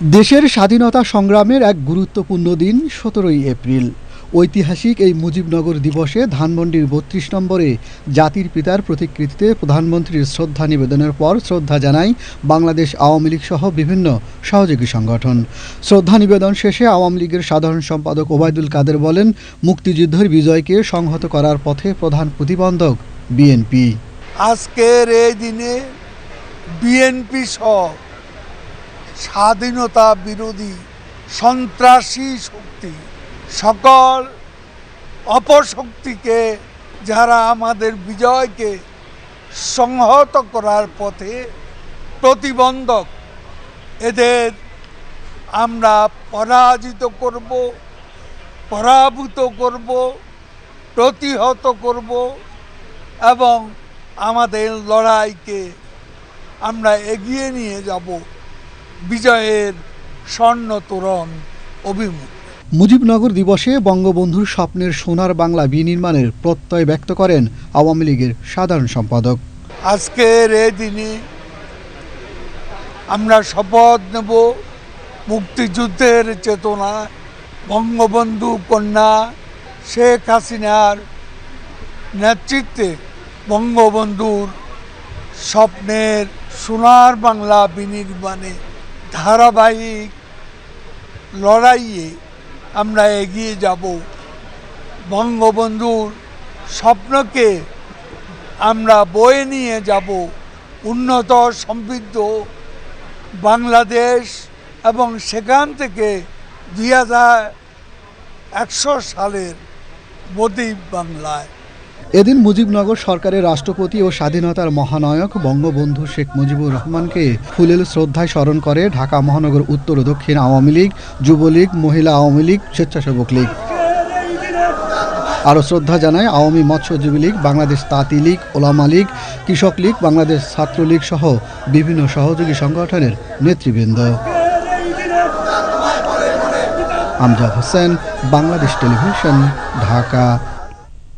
দেশের স্বাধীনতা সংগ্রামের এক গুরুত্বপূর্ণ দিন সতেরোই এপ্রিল। ঐতিহাসিক এই মুজিবনগর দিবসে ধানমন্ডির বত্রিশ নম্বরে জাতির পিতার প্রতিকৃতিতে প্রধানমন্ত্রীর শ্রদ্ধা নিবেদনের পর শ্রদ্ধা জানায় বাংলাদেশ আওয়ামী লীগ সহ বিভিন্ন সহযোগী সংগঠন। শ্রদ্ধা নিবেদন শেষে আওয়ামী লীগের সাধারণ সম্পাদক ওবায়দুল কাদের বলেন, মুক্তিযুদ্ধের বিজয়কে সংহত করার পথে প্রধান প্রতিবন্ধক বিএনপি। আজকের এই দিনে বিএনপি সহ স্বাধীনতা বিরোধী সন্ত্রাসী শক্তি, সকল অপশক্তিকে যারা আমাদের বিজয়কে সংহত করার পথে প্রতিবন্ধক, এদের আমরা পরাজিত করব, পরাভূত করব, প্রতিহত করব এবং আমাদের লড়াইকে আমরা এগিয়ে নিয়ে যাব। বিজয়ের স্বর্ণ তোরণ অভিমুখ। মুজিবনগর দিবসে বঙ্গবন্ধুর স্বপ্নের সোনার বাংলা বিনির্মাণের প্রত্যয় ব্যক্ত করেন আওয়ামী লীগের সাধারণ সম্পাদক। আজকের এই দিনে আমরা শপথ নেব মুক্তিযুদ্ধের চেতনা বঙ্গবন্ধু কন্যা শেখ হাসিনার নেতৃত্বে বঙ্গবন্ধুর স্বপ্নের সোনার বাংলা বিনির্মাণে ধারাবাহিক লড়াইয়ে আমরা এগিয়ে যাব। বঙ্গবন্ধুর স্বপ্নকে আমরা বয়ে নিয়ে যাব। উন্নত, সমৃদ্ধ বাংলাদেশ এবং সেখান থেকে দুই হাজার একশো সালের মোদী বাংলায়। এদিন মুজিবনগর সরকারের রাষ্ট্রপতি ও স্বাধীনতার মহানায়ক বঙ্গবন্ধু শেখ মুজিবুর রহমানকে ফুলেল শ্রদ্ধায় স্মরণ করে ঢাকা মহানগর উত্তর ও দক্ষিণ আওয়ামী লীগ, যুবলীগ, মহিলা আওয়ামী লীগ, স্বেচ্ছাসেবক লীগ। আরও শ্রদ্ধা জানায় আওয়ামী মৎস্যজীবী লীগ, বাংলাদেশ তাঁতি লীগ, ওলামা লীগ, কৃষক লীগ, বাংলাদেশ ছাত্রলীগ সহ বিভিন্ন সহযোগী সংগঠনের নেতৃবৃন্দ। আমজাদ হোসেন, বাংলাদেশ টেলিভিশন, ঢাকা।